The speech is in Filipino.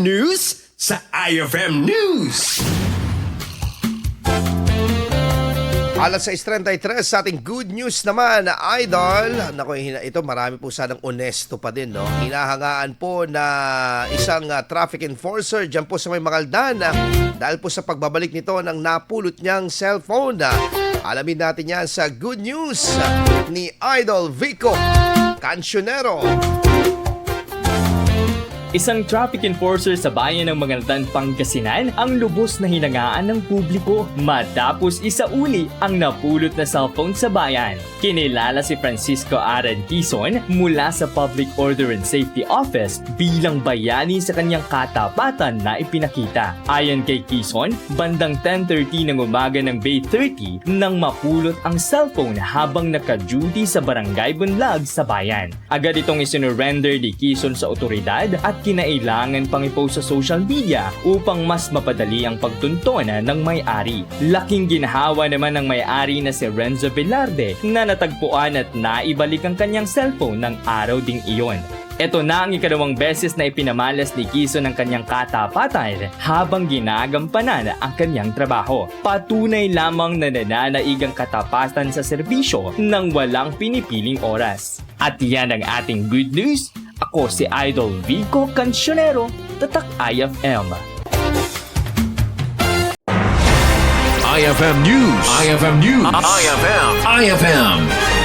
news sa IFM News. Alas 6.33 sa ating good news naman na idol. Naku, ito marami po sanang onesto pa din. No? Hinahangaan po na isang ah, traffic enforcer dyan po sa may Magaldan ah, dahil po sa pagbabalik nito ng napulot niyang cellphone. Ah, alamin natin yan sa good news ah, ni Idol Vico Cancionero. Isang traffic enforcer sa bayan ng Magaldan, Pangasinan ang lubos na hinangaan ng publiko matapos isauli ang napulot na cellphone sa bayan. Kinilala si Francisco Aran Quezon mula sa Public Order and Safety Office bilang bayani sa kanyang katapatan na ipinakita. Ayon kay Quezon, bandang 10.30 ng umaga ng Bay 30 nang mapulot ang cellphone habang naka-duty sa Barangay Bunlag sa bayan. Agad itong isinurrender ni Quezon sa otoridad at kinailangan pang ipost sa social media upang mas mapadali ang pagtunton ng may-ari. Laking ginhawa naman ng may-ari na si Renzo Velarde na natagpuan at naibalik ang kanyang cellphone ng araw ding iyon. Ito na ang ikalawang beses na ipinamalas ni Quezon ang kanyang katapatan habang ginagampanan ang kanyang trabaho. Patunay lamang na nananaig katapatan sa serbisyo ng walang pinipiling oras. At yan ang ating good news. Ako si Idol Vico Cancionero, Tatak IFM. IFM News. IFM News. IFM. IFM News.